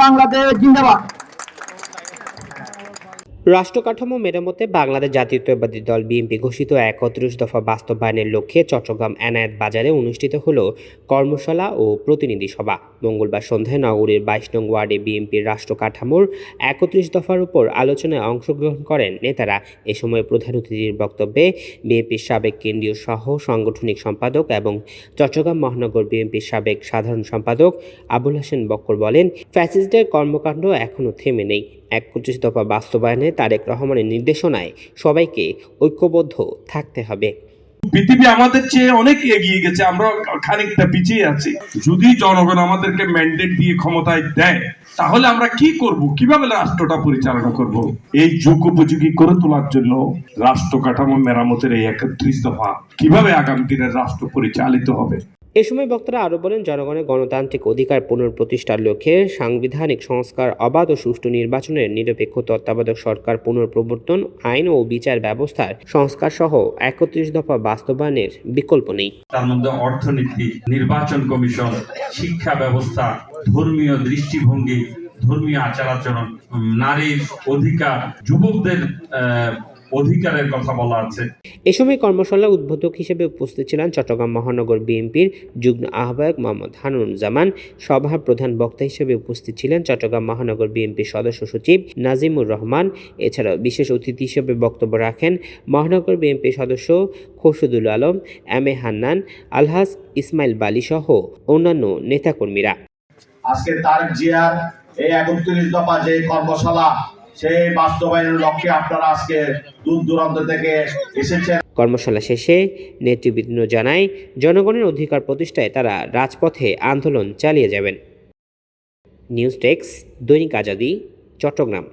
বাংলাদেশ জিন্দাবাদ। রাষ্ট্র কাঠামো মেরামতে বাংলাদেশ জাতীয়তাবাদী দল বিএনপি ঘোষিত একত্রিশ দফা বাস্তবায়নের লক্ষ্যে চট্টগ্রাম এনায়েত বাজারে অনুষ্ঠিত হল কর্মশালা ও প্রতিনিধি সভা। মঙ্গলবার সন্ধ্যায় নগরীর বাইশ নং ওয়ার্ডে বিএনপির রাষ্ট্র কাঠামোর একত্রিশ দফার উপর আলোচনায় অংশগ্রহণ করেন নেতারা। এ সময় প্রধান অতিথির বক্তব্যে বিএনপির সাবেক কেন্দ্রীয় সহ সাংগঠনিক সম্পাদক এবং চট্টগ্রাম মহানগর বিএনপির সাবেক সাধারণ সম্পাদক আবুল হাসেন বক্কর বলেন, ফ্যাসিস্টদের কর্মকাণ্ড এখনও থেমে নেই। একত্রিশ দফা বাস্তবায়নে তারেক রহমানের নির্দেশনায় সবাইকে ঐক্যবদ্ধ থাকতে হবে। পৃথিবী আমাদের চেয়ে অনেক এগিয়ে গেছে, আমরা খানিকটা পিছিয়ে আছি। যদি জনগণ আমাদেরকে ম্যান্ডেট দিয়ে ক্ষমতায় দেয়, তাহলে আমরা কি করব? কীভাবে রাষ্ট্রটা পরিচালনা করব? এই যুগ উপযোগী করে তোলার জন্য রাষ্ট্র কাঠামো মেরামতের এই একত্রিশ দফা কীভাবে আগামী দিনের রাষ্ট্র পরিচালিত হবে? এ সময় বক্তারা আরও বলেন, জনগণের গণতান্ত্রিক অধিকার পুনঃপ্রতিষ্ঠার লক্ষ্যে সাংবিধানিক সংস্কার, অবাধ ও সুষ্ঠু নির্বাচনের নিরপেক্ষ তত্ত্বাবধায়ক সরকার পুনঃপ্রবর্তন, আইন ও বিচার ব্যবস্থার সংস্কার সহ একত্রিশ দফা বাস্তবায়নের বিকল্প নেই। তার মধ্যে অর্থনীতি, নির্বাচন কমিশন, শিক্ষা ব্যবস্থা, ধর্মীয় দৃষ্টিভঙ্গি, ধর্মীয় আচার আচরণ নারীর অধিকার, যুবকদের অধিকারের কথা বলা আছে। এ সময় কর্মশালা উদ্বোধক হিসেবে উপস্থিত ছিলেন চট্টগ্রাম মহানগর বিএনপির যুগ্ম আহ্বায়ক মোহাম্মদ হানুরুজ্জামান সভার প্রধান বক্তা হিসেবে উপস্থিত ছিলেন চট্টগ্রাম মহানগর বিএনপির সদস্য সচিব নাজিমুর রহমান। এছাড়াও বিশেষ অতিথি হিসেবে বক্তব্য রাখেন মহানগর বিএনপির সদস্য খোরশুদুল আলম এম এ হান্নান আলহাস ইসমাইল বালি সহ অন্যান্য নেতাকর্মীরা। আজকে তারেক জিয়ার এই একত্রিশ দফা যে কর্মশালা সেই বাস্তবায়নের লক্ষ্যে আপনারা আজকে দূর দূরান্ত থেকে এসেছেন। কর্মশালা শেষে নেতৃবৃন্দ জানায়, জনগণের অধিকার প্রতিষ্ঠায় তারা রাজপথে আন্দোলন চালিয়ে যাবেন। নিউজ টেক্স দৈনিক আজাদি, চট্টগ্রাম।